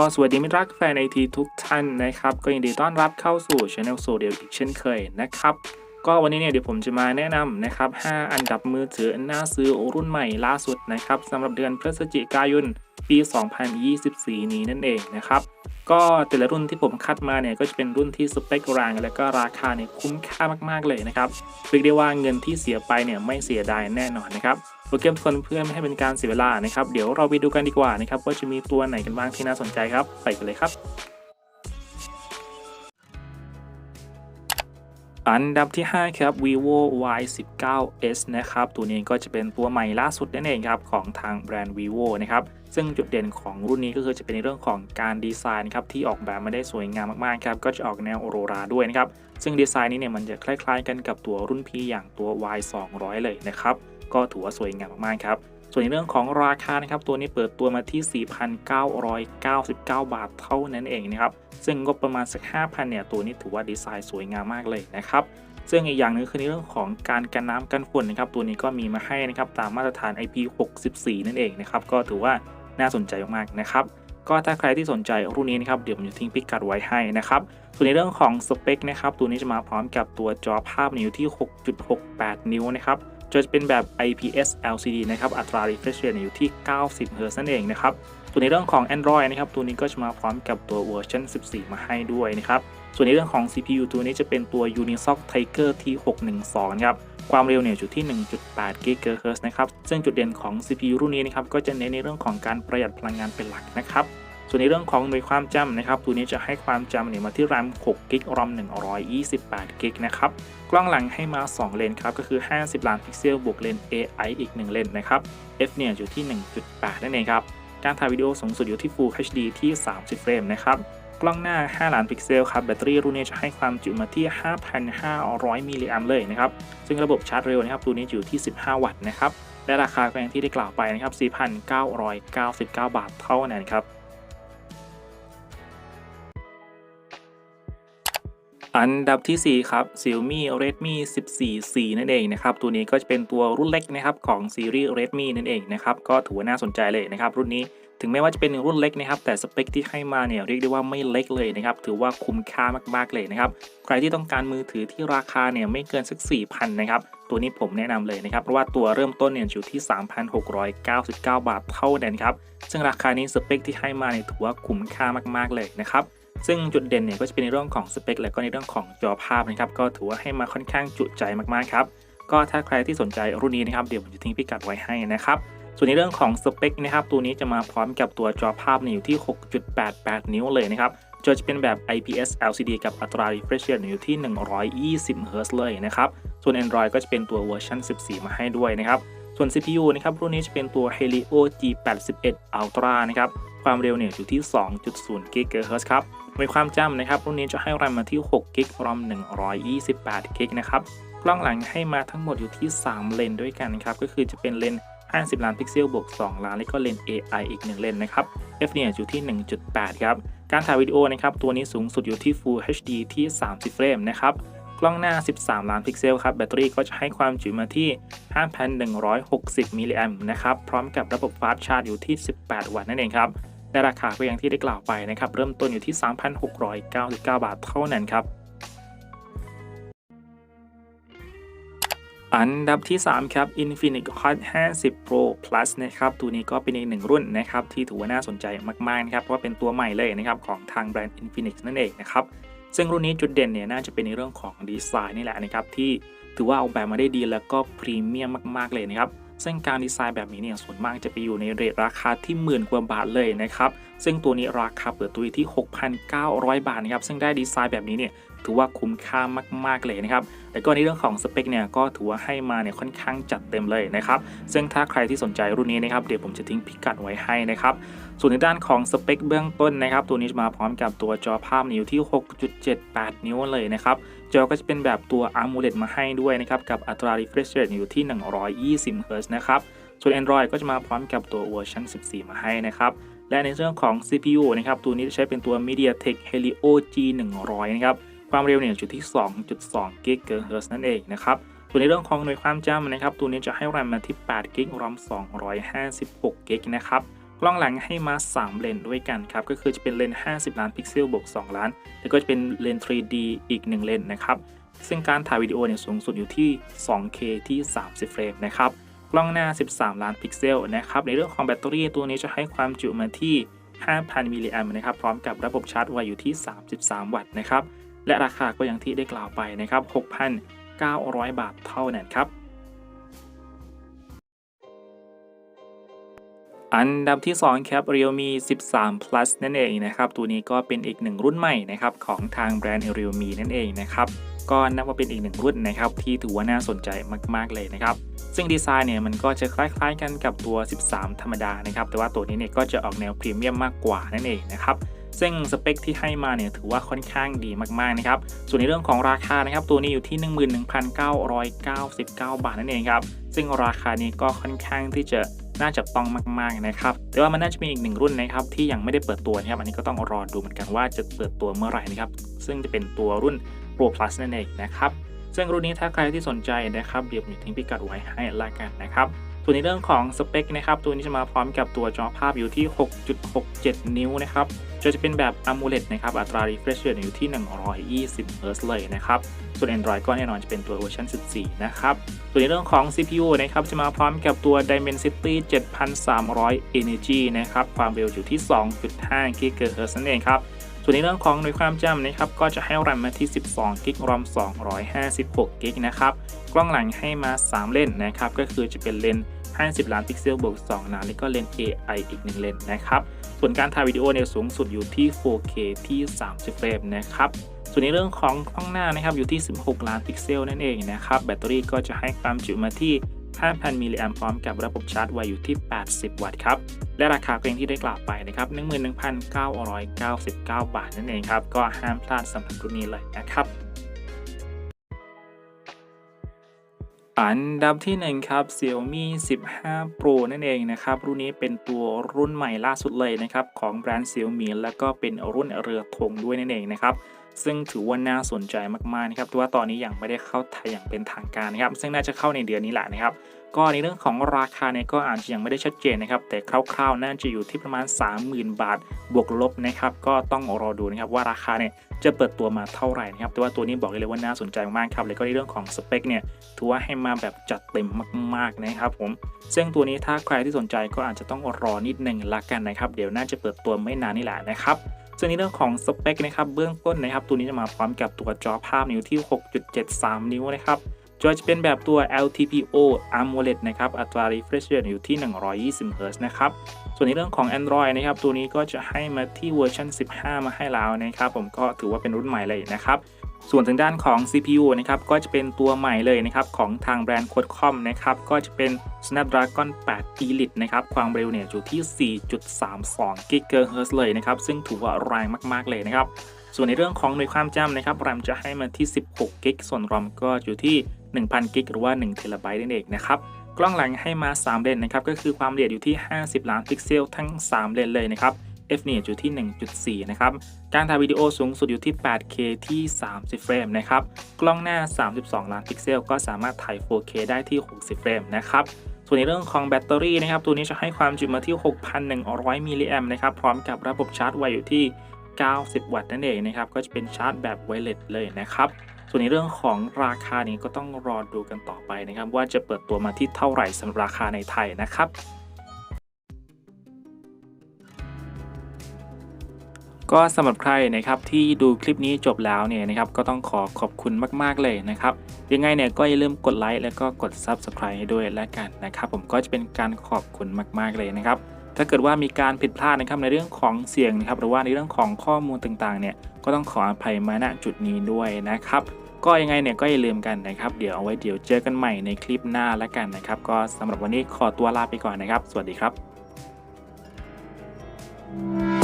็สวัสดีมิตรรักแฟนไอทีทุกท่านนะครับ ก็ยินดีต้อนรับเข้าสู่ช anel โซเดียวอีกเช่นเคยนะครับ ก็วันนี้เนี่ยเดี๋ยวผมจะมาแนะนำนะครับ 5 อันดับมือถือน่าซื้อรุ่นใหม่ล่าสุดนะครับสำหรับเดือนพฤศจิกายนปี 2024 นี้นั่นเองนะครับ ก็แต่ละรุ่นที่ผมคัดมาเนี่ยก็จะเป็นรุ่นที่สเปคแรงและก็ราคาเนี่ยคุ้มค่ามากๆเลยนะครับเรียกได้ว่าเงินที่เสียไปเนี่ยไม่เสียดายแน่นอนนะครับโปรแกรมทุกคนเพื่อไม่ให้เป็นการเสียเวลานะครับเดี๋ยวเราไปดูกันดีกว่านะครับว่าจะมีตัวไหนกันบ้างที่น่าสนใจครับ ไปกันเลยครับ อันดับที่ 5 ครับ vivo y 1 9 s นะครับ ตัวนี้ก็จะเป็นตัวใหม่ล่าสุดนั่นเองครับ ของทางแบรนด์ vivo นะครับ ซึ่งจุดเด่นของรุ่นนี้ก็คือจะเป็นในเรื่องของการดีไซน์ครับ ที่ออกแบบมาได้สวยงามมากๆครับ ก็จะออกแนวโอโรราด้วยนะครับ ซึ่งดีไซน์นี้เนี่ยมันจะคล้ายๆ กันกับตัวรุ่นพี่อย่างตัว y 2 0 0เลยนะครับ ก็ถือว่าสวยงามมากๆครับ ส่วนในเรื่องของราคานะครับตัวนี้เปิดตัวมาที่ 4,999 บาทเท่านั้นเองนะครับซึ่งงบประมาณสัก 5,000เนี่ยตัวนี้ถือว่าดีไซน์สวยงามมากเลยนะครับซึ่งอีกอย่างหนึงคือในเรื่องของการกันน้ำกันฝุ่นนะครับตัวนี้ก็มีมาให้นะครับตามมาตรฐาน IP64 นั่นเองนะครับก็ถือว่าน่าสนใจมากๆนะครับก็ถ้าใครที่สนใจรุ่นนี้นะครับเดี๋ยวผมจะทิ้งพิกัดไว้ให้นะครับส่วนในเรื่องของสเปคนะครับตัวนี้จะมาพร้อมกับตัวจอภาพอยู่ที่ 6.68 นิ้วนะครับ จะเป็นแบบ IPS LCD นะครับอัตรา refresh rate อยู่ที่ 90 Hz นั่นเองนะครับส่วนในเรื่องของ Android นะครับตัวนี้ก็จะมาพร้อมกับตัวเวอร์ชัน14 มาให้ด้วยนะครับส่วนในเรื่องของ CPU ตัวนี้จะเป็นตัว Unisoc Tiger T612 ครับความเร็วเนี่ยอยู่ที่ 1.8 GHz นะครับซึ่งจุดเด่นของ CPU รุ่นนี้นะครับก็จะเน้นในเรื่องของการประหยัดพลังงานเป็นหลักนะครับ ส่วนในเรื่องของหน่วยความจำนะครับ ตัวนี้จะให้ความจำเนี่ยมาที่ RAM 6 g b ROM 128 g b นะครับ กล้องหลังให้มา 2 เลนครับ ก็คือ 50 ล้านพิกเซลบวกเลน AI อีก 1 เลนนะครับ f เนี่ยอยู่ที่ 1.8 นั่นเองครับ การถ่ายวิดีโอสูงสุดอยู่ที่ Full HD ที่ 30 เฟรมนะครับ กล้องหน้า 5 ล้านพิกเซลครับ แบตเตอรี่รุ่นนี้จะให้ความจุมาที่ 5,500 มิลลิแอมเลยนะครับ ซึ่งระบบชาร์จเร็วนะครับ ตัวนี้อยู่ที่ 15 วัตต์นะครับ และราคาก็อย่างที่ได้กล่าวไปนะครับ 4,999 บาทเท่านั้นครับ อันดับที่ 4 ครับ Xiaomi Redmi 14 C นั่นเองนะครับ ตัวนี้ก็จะเป็นตัวรุ่นเล็กนะครับของซีรีส์ Redmi นั่นเองนะครับ ก็ถือว่าน่าสนใจเลยนะครับ รุ่นนี้ถึงแม้ว่าจะเป็นรุ่นเล็กนะครับ แต่สเปคที่ให้มาเนี่ยเรียกได้ว่าไม่เล็กเลยนะครับ ถือว่าคุ้มค่ามากๆเลยนะครับ ใครที่ต้องการมือถือที่ราคาเนี่ยไม่เกินสัก 4,000 นะครับ ตัวนี้ผมแนะนำเลยนะครับ เพราะว่าตัวเริ่มต้นเนี่ยอยู่ที่ 3,699 บาทเท่านั้นครับ ซึ่งราคานี้สเปคที่ให้มาเนี่ยถือว่าคุ้มค่ามากๆเลยนะครับ ซึ่งจุดเด่นเนี่ยก็จะเป็นในเรื่องของสเปคและก็ในเรื่องของจอภาพนะครับก็ถือว่าให้มาค่อนข้างจุใจมากๆครับก็ถ้าใครที่สนใจรุ่นนี้นะครับเดี๋ยวผมจะทิ้งพิกัดไว้ให้นะครับส่วนในเรื่องของสเปคนะครับตัวนี้จะมาพร้อมกับตัวจอภาพเนี่ยอยู่ที่ 6.88 นิ้วเลยนะครับจอจะเป็นแบบ IPS LCD กับอัตรา refresh rate อยู่ที่ 120 Hz เลยนะครับ ส่วน Android ก็จะเป็นตัวเวอร์ชัน 14 มาให้ด้วยนะครับ ส่วน CPU นะครับรุ่นนี้จะเป็นตัว Helio G81 Ultra นะครับ ความเร็วเนี่ยอยู่ที่ 2.0 GHz ครับ ในความจำนะครับรุ่นนี้จะให้ RAM มาที่6 g b ROM 128 g b นะครับกล้องหลังให้มาทั้งหมดอยู่ที่ 3 เลนด้วยกันครับก็คือจะเป็นเลน50 ล้านพิกเซลบวก 2 ล้าน และก็เลน AI อีก 1 เลนนะครับ f เนี่ยอยู่ที่ 1.8 ครับ การถ่ายวิดีโอนะครับ ตัวนี้สูงสุดอยู่ที่ Full HD ที่ 30 เฟรมนะครับ กล้องหน้า 13 ล้านพิกเซลครับ แบตเตอรี่ก็จะให้ความจุมาที่ 5,160 มิลลิแอมป์นะครับ พร้อมกับระบบฟาสต์ชาร์จอยู่ที่ 18 วัตต์นั่นเองครับ และราคาก็อย่างที่ได้กล่าวไปนะครับเริ่มต้นอยู่ที่ 3,699 บาทเท่านั้นครับ อันดับที่ 3 ครับ Infinix Hot 50 Pro Plus นะครับตัวนี้ก็เป็นอีกหนึ่งรุ่นนะครับที่ถือว่าน่าสนใจมากๆนะครับเพราะว่าเป็นตัวใหม่เลยนะครับของทางแบรนด์ Infinix นั่นเองนะครับซึ่งรุ่นนี้จุดเด่นเนี่ยน่าจะเป็นในเรื่องของดีไซน์นี่แหละนะครับที่ถือว่าออกแบบมาได้ดีแล้วก็พรีเมียมมากๆเลยนะครับ ซึ่งการดีไซน์แบบนี้เนี่ยส่วนมากจะไปอยู่ในเรทราคาที่หมื่นกว่าบาทเลยนะครับซึ่งตัวนี้ราคาเปิดตัวที่ 6,900 บาทนะครับซึ่งได้ดีไซน์แบบนี้เนี่ยถือว่าคุ้มค่ามาก ๆ เลยนะครับ แต่ก็ในเรื่องของสเปคเนี่ยก็ถือว่าให้มาเนี่ยค่อนข้างจัดเต็มเลยนะครับ ซึ่งถ้าใครที่สนใจรุ่นนี้นะครับ เดี๋ยวผมจะทิ้งพิกัดไว้ให้นะครับ ส่วนในด้านของสเปคเบื้องต้นนะครับ ตัวนี้จะมาพร้อมกับตัวจอภาพนิ้วที่ 6.78 นิ้วเลยนะครับ จอก็จะเป็นแบบตัว AMOLED มาให้ด้วยนะครับกับอัตรา refresh rate อยู่ที่ 120 Hz นะครับส่วน Android ก็จะมาพร้อมกับตัวเวอร์ชัน 14 มาให้นะครับและในเรื่องของ CPU นะครับตัวนี้จะใช้เป็นตัว MediaTek Helio G100 นะครับความเร็วเนี่ยอยู่ที่ 2.2 GHz นั่นเองนะครับส่วนในเรื่องของหน่วยความจำนะครับตัวนี้จะให้ RAM มาที่8 g b ROM 256 g b นะครับ กล้องหลังให้มา 3 เลนด้วยกันครับ ก็คือจะเป็นเลน 50 ล้านพิกเซลบวก 2 ล้าน แล้วก็จะเป็นเลน 3D อีก 1 เลนนะครับ ซึ่งการถ่ายวิดีโอเนี่ยสูงสุดอยู่ที่ 2K ที่ 30 เฟรมนะครับ กล้องหน้า 13 ล้านพิกเซลนะครับ ในเรื่องของแบตเตอรี่ตัวนี้จะให้ความจุมาที่ 5,000 มิลลิแอมป์นะครับ พร้อมกับระบบชาร์จไวอยู่ที่ 33 วัตต์นะครับ และราคาก็อย่างที่ได้กล่าวไปนะครับ 6,900 บาทเท่านั้นครับ อันดับที่ 2 ครับ Realme 13 Plus นั่นเองนะครับ ตัวนี้ก็เป็นอีกหนึ่งรุ่นใหม่นะครับของทางแบรนด์ Realme นั่นเองนะครับ ก็นับว่าเป็นอีกหนึ่งรุ่นนะครับที่ถือว่าน่าสนใจมาก ๆ เลยนะครับ ซึ่งดีไซน์เนี่ยมันก็จะคล้ายๆกันกับตัว 13 ธรรมดานะครับ แต่ว่าตัวนี้เนี่ยก็จะออกแนวพรีเมียมมากกว่านั่นเองนะครับซึ่งสเปคที่ให้มาเนี่ยถือว่าค่อนข้างดีมากๆนะครับ ส่วนในเรื่องของราคานะครับ ตัวนี้อยู่ที่ 11,999 บาทนั่นเองครับ ซึ่งราคานี้ก็ค่อนข้างที่จะ น่าจะต้องมากๆนะครับ แต่ว่ามันน่าจะมีอีกหนึ่งรุ่นนะครับที่ยังไม่ได้เปิดตัวนะครับ อันนี้ก็ต้องรอดูเหมือนกันว่าจะเปิดตัวเมื่อไหร่นะครับ ซึ่งจะเป็นตัวรุ่น Pro Plus นั่นเองนะครับ ซึ่งรุ่นนี้ถ้าใครที่สนใจนะครับ เดี๋ยวผมจะทิ้งพิกัดไว้ให้ละกันนะครับ วนในเรื่องของสเปคนะครับตัวนี้จะมาพร้อมกับตัวจอภาพอยู่ที่ 6.67 นิ้วนะครับจอจะเป็นแบบ AMOLED นะครับอัตรา refresh rate อยู่ที่ 120 Hz เลยนะครับ ส่วน Android ก็แน่นอนจะเป็นตัวเวอร์ชัน14 นะครับ ส่วนในเรื่องของ CPU นะครับ จะมาพร้อมกับตัว Dimensity 7300 Energy นะครับ ความเร็วอยู่ที่ 2.5 GHz นั่นเองครับ ส่วนในเรื่องของหน่วยความจำนะครับ ก็จะให้ RAM มาที่ 12 g b ROM 256 g b นะครับ กล้องหลังให้มา 3 เลนนะครับ ก็คือจะเป็นเลนส์ 50 ล้านพิกเซลบวก2ล้านแล้วก็เลนส์ AI อีก 1 เลนส์นะครับ ส่วนการถ่ายวิดีโอเนี่ยสูงสุดอยู่ที่ 4K ที่ 30 เฟรมนะครับ ส่วนในเรื่องของกล้องหน้านะครับอยู่ที่ 16 ล้านพิกเซลนั่นเองนะครับ แบตเตอรี่ก็จะให้ความจุมาที่ 5,000 มิลลิแอมพร้อมกับระบบชาร์จไวอยู่ที่ 80 วัตต์ครับ และราคาก็อย่างที่ได้กล่าวไปนะครับ 11,999 บาทนั่นเองครับ ก็ห้ามพลาดสำหรับรุ่นนี้เลยนะครับ อันดับที่ 1 ครับ Xiaomi 15 Pro นั่นเองนะครับ รุ่นนี้เป็นตัวรุ่นใหม่ล่าสุดเลยนะครับ ของแบรนด์ Xiaomi แล้วก็เป็นรุ่นเรือธงด้วยนั่นเองนะครับ ซึ่งถือว่าน่าสนใจมากๆนะครับแต่ว่าตอนนี้ยังไม่ได้เข้าไทยอย่างเป็นทางการนะครับ ซึ่งน่าจะเข้าในเดือนนี้แหละนะครับ ก็ในเรื่องของราคาเนี่ยก็อาจจะยังไม่ได้ชัดเจนนะครับ แต่คร่าวๆน่าจะอยู่ที่ประมาณ 30,000 บาท บวกลบนะครับ ก็ต้องรอดูนะครับว่าราคาเนี่ยจะเปิดตัวมาเท่าไหร่นะครับ แต่ว่าตัวนี้บอกเลยว่าน่าสนใจมากครับ แล้วก็ในเรื่องของสเปคเนี่ยถือว่าให้มาแบบจัดเต็มมากๆนะครับผม ซึ่งตัวนี้ถ้าใครที่สนใจก็อาจจะต้องรอนิดหนึ่งละกันนะครับ เดี๋ยวน่าจะเปิดตัวไม่นานนี่แหละนะครับส่วนในเรื่องของสเปคนะครับเบื้องต้นนะครับตัวนี้จะมาพร้อมกับตัวจอภาพนิ้วที่ 6.73 นิ้วนะครับ จอจะเป็นแบบตัว LTPO AMOLED นะครับอัตรา refresh rate อยู่ที่ 120 Hz นะครับ ส่วนในเรื่องของ Android นะครับ ตัวนี้ก็จะให้มาที่เวอร์ชัน15 มาให้แล้วนะครับ ผมก็ถือว่าเป็นรุ่นใหม่เลยนะครับ ส่วนทางด้านของ CPU นะครับ ก็จะเป็นตัวใหม่เลยนะครับ ของทางแบรนด์ Qualcomm นะครับ ก็จะเป็น Snapdragon 8 Elite นะครับ ความเร็วเนี่ยอยู่ที่ 4.32 GHz เลยนะครับ ซึ่งถือว่าแรงมากๆเลยนะครับ ส่วนในเรื่องของหน่วยความจำนะครับ RAM จะให้มาที่ 16 g b ส่วน ROM ก็อยู่ที่ 1,000 g b หรือว่า1 t b นั่นเองนะครับ กล้องหลังให้มา 3 เลนนะครับ ก็คือความละเอียดอยู่ที่ 50 ล้านพิกเซลทั้ง 3 เลนเลยนะครับ f เนี่ยอยู่ที่ 1.4 นะครับ การถ่ายวิดีโอสูงสุดอยู่ที่ 8K ที่ 30 เฟรมนะครับ กล้องหน้า 32 ล้านพิกเซล ก็สามารถถ่าย 4K ได้ที่ 60 เฟรมนะครับ ส่วนในเรื่องของแบตเตอรี่นะครับ ตัวนี้จะให้ความจุมาที่ 6,100 มิลลิแอมนะครับ พร้อมกับระบบชาร์จไวอยู่ที่ 90 วัตต์นั่นเองนะครับ ก็จะเป็นชาร์จแบบไวเลสเลยนะครับ ส่วนในเรื่องของราคานี้ก็ต้องรอดูกันต่อไปนะครับ ว่าจะเปิดตัวมาที่เท่าไหร่สำหรับราคาในไทยนะครับก็สำหรับใครนะครับที่ดูคลิปนี้จบแล้วเนี่ยนะครับก็ต้องขอขอบคุณมาก ๆ เลยนะครับ ยังไงเนี่ยก็อย่าลืมกดไลค์แล้วก็กด Subscribe ให้ด้วยแล้วกันนะครับ ผมก็จะเป็นการขอบคุณมาก ๆ เลยนะครับ ถ้าเกิดว่ามีการผิดพลาดนะครับในเรื่องของเสียงนะครับหรือว่าในเรื่องของข้อมูลต่างๆเนี่ยก็ต้องขออภัยมาณจุดนี้ด้วยนะครับก็ยังไงเนี่ยก็อย่าลืมกันนะครับเดี๋ยวเอาไว้เดี๋ยวเจอกันใหม่ในคลิปหน้าแล้วกันนะครับก็สำหรับวันนี้ขอตัวลาไปก่อนนะครับ สวัสดีครับ